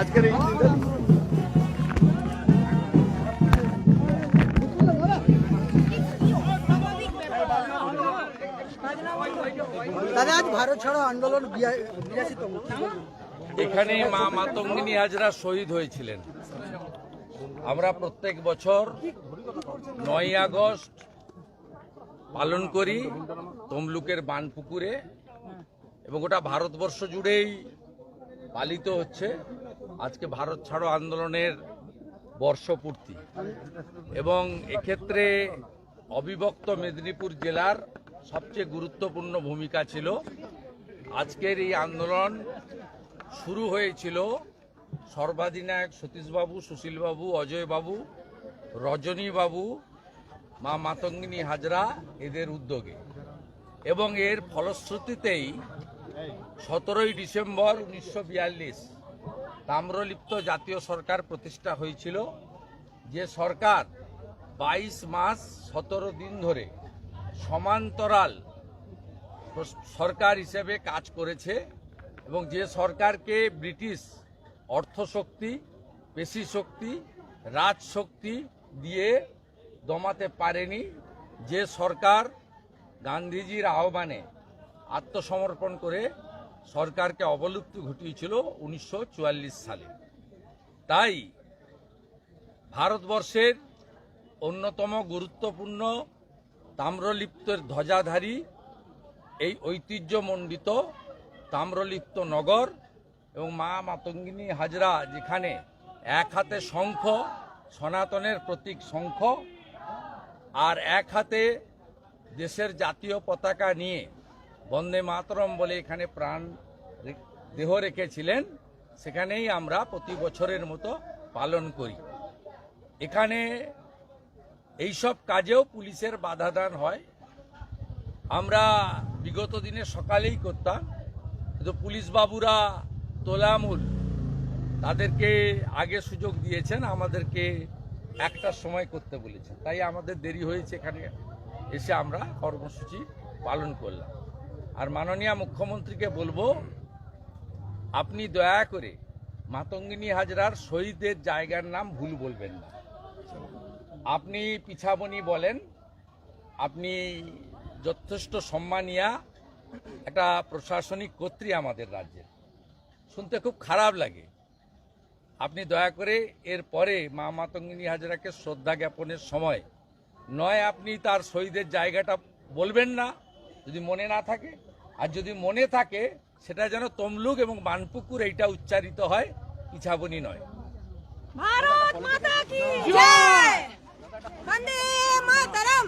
আজকের এই দিনটা দাদা আজ ভারত ছাড়ো আন্দোলন বিরাশিতম এখানে মা মাতঙ্গিনী হাজরা শহীদ হয়েছিলেন। আমরা প্রত্যেক বছর নয় আগস্ট পালন করি তমলুকের বানপুকুরে এবং ওটা ভারতবর্ষ জুড়েই পালিত হচ্ছে। আজকে ভারত ছাড়ো আন্দোলনের বর্ষপূর্তি। এবং এক্ষেত্রে অবিভক্ত মেদিনীপুর জেলার সবচেয়ে গুরুত্বপূর্ণ ভূমিকা ছিল। আজকের এই আন্দোলন শুরু হয়েছিল সর্বাধিনায়ক সতীশবাবু, সুশীলবাবু, অজয়বাবু, রজনীবাবু, মা মাতঙ্গিনী হাজরা এদের উদ্যোগে। এবং এর ফলশ্রুতিতেই সতেরোই ডিসেম্বর উনিশশো বিয়াল্লিশ তাম্রলিপ্ত জাতীয় সরকার প্রতিষ্ঠা হয়েছিল। যে সরকার বাইশ মাস সতেরো দিন ধরে সমান্তরাল সরকার হিসেবে কাজ করেছে এবং যে সরকারকে ব্রিটিশ অর্থশক্তি পেশি শক্তি, রাজশক্তি দিয়ে দমাতে পারেনি, যে সরকার গান্ধীজির আহ্বানে আত্মসমর্পণ করে সরকারকে অবলুপ্তি ঘটিয়েছিল উনিশশো চুয়াল্লিশ সালে। তাই ভারতবর্ষের অন্যতম গুরুত্বপূর্ণ তাম্রলিপ্তের ধ্বজাধারী এই ঐতিহ্যমণ্ডিত তাম্রলিপ্ত নগর এবং মা মাতঙ্গিনী হাজরা, যেখানে এক হাতে শঙ্খ, সনাতনের প্রতীক শঙ্খ, আর এক হাতে দেশের জাতীয় পতাকা নিয়ে বন্দে মাতরম বলে এখানে প্রাণ দেহ রেখেছিলেন, সেখানেই আমরা প্রতি বছরের মতো পালন করি। এখানে এইসব কাজেও পুলিশের বাধাদান হয়। আমরা বিগত দিনে সকালেই করতাম, কিন্তু পুলিশ বাবুরা তোলামূল। তাদেরকে আগে সুযোগ দিয়েছেন, আমাদেরকে একটার সময় করতে বলেছেন। তাই আমাদের দেরি হয়েছে, এখানে এসে আমরা কর্মসূচি পালন করলাম। আর মাননীয় মুখ্যমন্ত্রীকে বলব, আপনি দয়া করে মাতঙ্গিনী হাজরার শহীদের জায়গার নাম ভুল বলবেন না। আপনি পিছাবনি বলেন, আপনি যথেষ্ট সম্মানিয়া একটা প্রশাসনিক কর্ত্রী আমাদের রাজ্যে শুনতে খুব খারাপ লাগে। আপনি দয়া করে এর পরে মা মাতঙ্গিনী হাজরাকে শ্রদ্ধা জ্ঞাপনের সময়, নয় আপনি তার শহীদের জায়গাটা বলবেন না, যদি মনে না থাকে। আর যদি মনে থাকে সেটা যেন তমলুক এবং বানপুকুর এইটা উচ্চারিত হয় ইছাবনি নয়। ভারত মাতা কি জয়! বন্দে মাতরম!